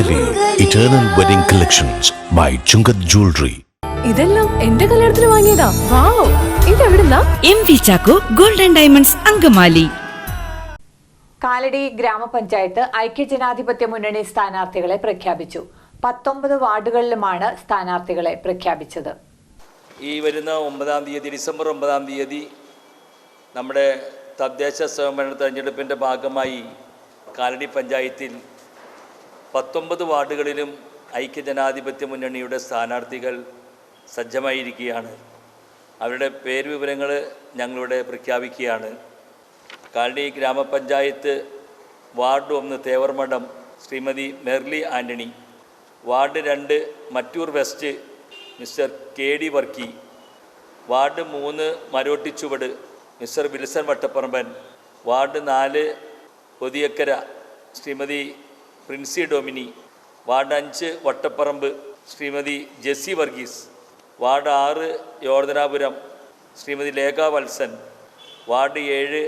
Angamaly eternal wedding collections by Chungath jewellery ഇതെല്ലാം എന്റെ കല്യാണത്തിന് വാങ്ങിയതാ. Wow ഇതെവിടുന്നാ? M V Chacko golden diamonds Angamaly. Kalady ഗ്രാമപഞ്ചായത്ത് ഐക്യജനാധിപത്യ മുന്നണി സ്ഥാനാർത്ഥികളെ പ്രഖ്യാപിച്ചു. പത്തൊമ്പത് വാർഡുകളിലുമാണ് സ്ഥാനാർത്ഥികളെ പ്രഖ്യാപിച്ചത്. ഈ വരുന്ന ഒമ്പതാം തീയതി ഡിസംബർ ഒമ്പതാം തീയതി നമ്മുടെ തദ്ദേശ സ്വയംഭരണ തെരഞ്ഞെടുപ്പിന്റെ ഭാഗമായി കാലടി പഞ്ചായത്തിൽ പത്തൊമ്പത് വാർഡുകളിലും ഐക്യജനാധിപത്യ മുന്നണിയുടെ സ്ഥാനാർത്ഥികൾ സജ്ജമായിരിക്കുകയാണ്. അവരുടെ പേര് വിവരങ്ങൾ ഞങ്ങളിവിടെ പ്രഖ്യാപിക്കുകയാണ്. കാലടി ഗ്രാമപഞ്ചായത്ത് വാർഡ് ഒന്ന് തേവർമഠം ശ്രീമതി മെർലി ആന്റണി വാർഡ് രണ്ട് Mattoor west mister K D Varkey. Ward മൂന്ന് Marottichuvadu mister Wilson Vattapparamban. Ward നാല് പൊതിയക്കര ശ്രീമതി പ്രിൻസി ഡൊമിനി വാർഡ് അഞ്ച് വട്ടപ്പറമ്പ് ശ്രീമതി ജെസ്സി വർഗീസ് വാർഡ് ആറ് യോർദനാപുരം ശ്രീമതി ലേഖ വത്സൻ വാർഡ് ഏഴ്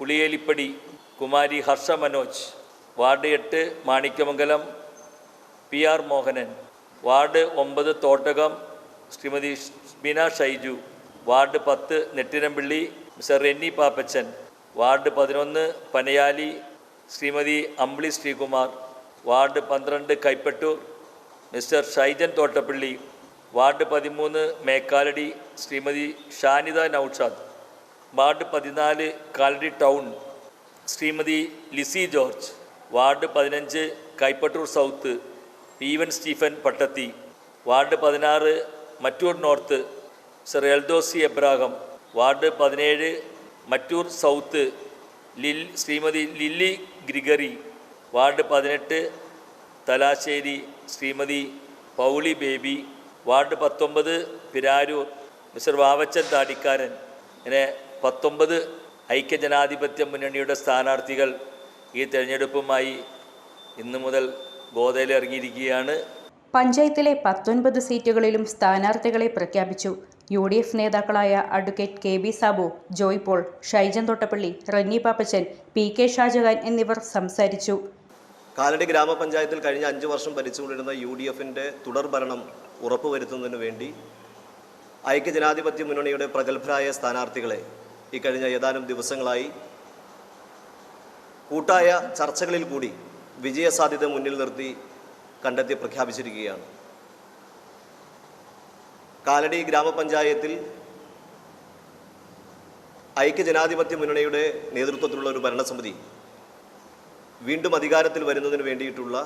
പുളിയേലിപ്പടി കുമാരി ഹർഷ മനോജ് വാർഡ് എട്ട് Manikyamangalam P R Mohanan ward ഒമ്പത് തോട്ടകം ശ്രീമതി ബിന ഷൈജു വാർഡ് പത്ത് നെട്ടിനംപിള്ളി മിസ്റ്റർ റെന്നി പാപ്പച്ചൻ വാർഡ് പതിനൊന്ന് പനയാലി ശ്രീമതി അമ്പിളി ശ്രീകുമാർ വാർഡ് പന്ത്രണ്ട് കൈപ്പറ്റൂർ മിസ്റ്റർ ഷൈജൻ തോട്ടപ്പള്ളി വാർഡ് പതിമൂന്ന് മേക്കാലടി ശ്രീമതി ഷാനിത നൌഷാദ് വാർഡ് പതിനാല് Kalady town Shrimati Lissy George ward പതിനഞ്ച് Kaipattoor south പീവൻ Stephen Pattathi ward പതിനാറ് Mattoor north sir Eldosi Abraham ward പതിനേഴ് മറ്റൂർ സൗത്ത് ലിൽ ശ്രീമതി ലില്ലി ഗ്രിഗറി വാർഡ് പതിനെട്ട് തലാശ്ശേരി ശ്രീമതി പൗളി ബേബി വാർഡ് പത്തൊമ്പത് പിരാരൂർ മിസ്റ്റർ വാവച്ചൻ താടിക്കാരൻ ഇങ്ങനെ പത്തൊമ്പത് ഐക്യജനാധിപത്യ മുന്നണിയുടെ സ്ഥാനാർത്ഥികൾ ഈ തെരഞ്ഞെടുപ്പുമായി ഇന്നു മുതൽ ഗോതയിൽ ഇറങ്ങിയിരിക്കുകയാണ്. പഞ്ചായത്തിലെ പത്തൊൻപത് സീറ്റുകളിലും സ്ഥാനാർത്ഥികളെ പ്രഖ്യാപിച്ചു. യു ഡി എഫ് നേതാക്കളായ advocate K B Sabu Joy Paul Shaijan Thottappilly Renny Pappachan P K Shahjahan എന്നിവർ സംസാരിച്ചു. കാലടി ഗ്രാമപഞ്ചായത്തിൽ കഴിഞ്ഞ അഞ്ച് വർഷം ഭരിച്ചുകൊണ്ടിരുന്ന യു ഡി എഫിന്റെ തുടർഭരണം ഉറപ്പുവരുത്തുന്നതിന് വേണ്ടി ഐക്യജനാധിപത്യ മുന്നണിയുടെ പ്രഗത്ഭരായ സ്ഥാനാർത്ഥികളെ ഈ കഴിഞ്ഞ ഏതാനും ദിവസങ്ങളായി കൂട്ടായ ചർച്ചകളിൽ കൂടി വിജയസാധ്യത മുന്നിൽ നിർത്തി കണ്ടെത്തി പ്രഖ്യാപിച്ചിരിക്കുകയാണ്. കാലടി ഗ്രാമപഞ്ചായത്തിൽ ഐക്യജനാധിപത്യ മുന്നണിയുടെ നേതൃത്വത്തിലുള്ള ഒരു ഭരണസമിതി വീണ്ടും അധികാരത്തിൽ വരുന്നതിന് വേണ്ടിയിട്ടുള്ള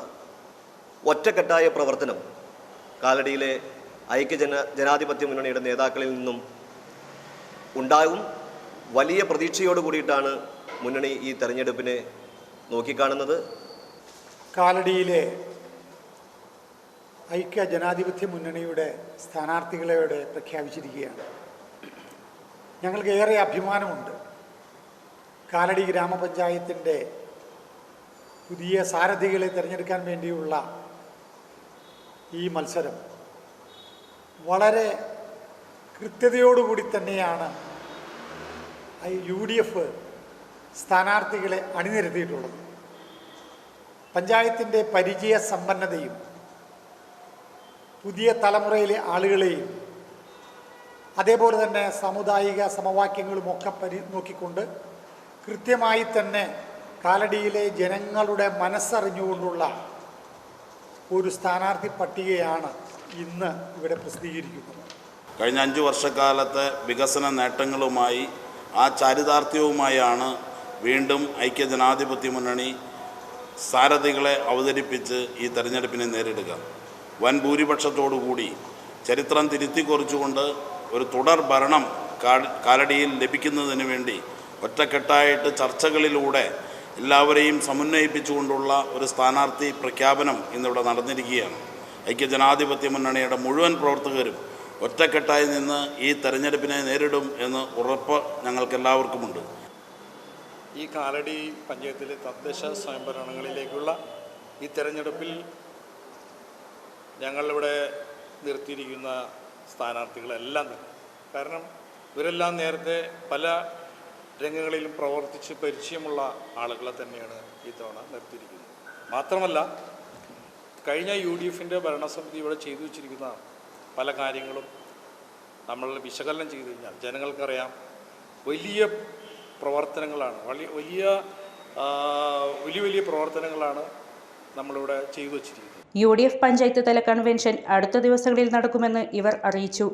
ഒറ്റക്കെട്ടായ പ്രവർത്തനം കാലടിയിലെ ഐക്യജന ജനാധിപത്യ മുന്നണിയുടെ നേതാക്കളിൽ നിന്നും ഉണ്ടാകും. വലിയ പ്രതീക്ഷയോട് കൂടിയിട്ടാണ് മുന്നണി ഈ തെരഞ്ഞെടുപ്പിനെ നോക്കിക്കാണുന്നത്. കാലടിയിലെ ഐക്യ ജനാധിപത്യ മുന്നണിയുടെ സ്ഥാനാർത്ഥികളെയോടെ പ്രഖ്യാപിച്ചിരിക്കുകയാണ്. ഞങ്ങൾക്ക് ഏറെ അഭിമാനമുണ്ട്. കാലടി ഗ്രാമപഞ്ചായത്തിന്റെ പുതിയ സാരഥികളെ തിരഞ്ഞെടുക്കാൻ വേണ്ടിയുള്ള ഈ മത്സരം വളരെ കൃത്യതയോടുകൂടി തന്നെയാണ് യു ഡി എഫ് സ്ഥാനാർത്ഥികളെ അണിനിരത്തിയിട്ടുള്ളത്. പഞ്ചായത്തിന്റെ പരിചയ സമ്പന്നതയും പുതിയ തലമുറയിലെ ആളുകളെയും അതേപോലെ തന്നെ സാമുദായിക സമവാക്യങ്ങളുമൊക്കെ പരി നോക്കിക്കൊണ്ട് കൃത്യമായി തന്നെ കാലടിയിലെ ജനങ്ങളുടെ മനസ്സറിഞ്ഞുകൊണ്ടുള്ള ഒരു സ്ഥാനാർത്ഥി പട്ടികയാണ് ഇന്ന് ഇവിടെ പ്രസിദ്ധീകരിക്കുന്നത്. കഴിഞ്ഞ അഞ്ച് വർഷക്കാലത്തെ വികസന നേട്ടങ്ങളുമായി ആ ചാരിതാർത്ഥ്യവുമായാണ് വീണ്ടും ഐക്യജനാധിപത്യ മുന്നണി സാരഥികളെ അവതരിപ്പിച്ച് ഈ തെരഞ്ഞെടുപ്പിനെ നേരിടുക. വൻ ഭൂരിപക്ഷത്തോടുകൂടി ചരിത്രം തിരുത്തി കുറിച്ചുകൊണ്ട് ഒരു തുടർ ഭരണം കാലടിയിൽ ലഭിക്കുന്നതിന് വേണ്ടി ഒറ്റക്കെട്ടായിട്ട് ചർച്ചകളിലൂടെ എല്ലാവരെയും സമന്വയിപ്പിച്ചുകൊണ്ടുള്ള ഒരു സ്ഥാനാർത്ഥി പ്രഖ്യാപനം ഇന്നിവിടെ നടന്നിരിക്കുകയാണ്. ഐക്യജനാധിപത്യ മുന്നണിയുടെ മുഴുവൻ പ്രവർത്തകരും ഒറ്റക്കെട്ടായി നിന്ന് ഈ തെരഞ്ഞെടുപ്പിനെ നേരിടും എന്ന് ഉറപ്പ് ഞങ്ങൾക്കെല്ലാവർക്കുമുണ്ട്. ഈ കാലടി പഞ്ചായത്തിലെ തദ്ദേശ സ്വയംഭരണങ്ങളിലേക്കുള്ള ഈ തെരഞ്ഞെടുപ്പിൽ ഞങ്ങളിവിടെ നിർത്തിയിരിക്കുന്ന സ്ഥാനാർത്ഥികളെല്ലാം തന്നെ. കാരണം ഇവരെല്ലാം നേരത്തെ പല രംഗങ്ങളിലും പ്രവർത്തിച്ച് പരിചയമുള്ള ആളുകളെ തന്നെയാണ് ഇത്തവണ നിർത്തിയിരിക്കുന്നത്. മാത്രമല്ല കഴിഞ്ഞ യു ഡി എഫിന്റെ ഭരണസമിതി ഇവിടെ ചെയ്തു വച്ചിരിക്കുന്ന പല കാര്യങ്ങളും നമ്മൾ വിശകലനം ചെയ്തു കഴിഞ്ഞാൽ ജനങ്ങൾക്കറിയാം വലിയ പ്രവർത്തനങ്ങളാണ് വലിയ വലിയ വലിയ വലിയ പ്രവർത്തനങ്ങളാണ് നമ്മളിവിടെ ചെയ്തു വച്ചിരിക്കുന്നത്. യു പഞ്ചായത്ത് തല കൺവെൻഷൻ അടുത്ത ദിവസങ്ങളിൽ നടക്കുമെന്ന് ഇവർ അറിയിച്ചു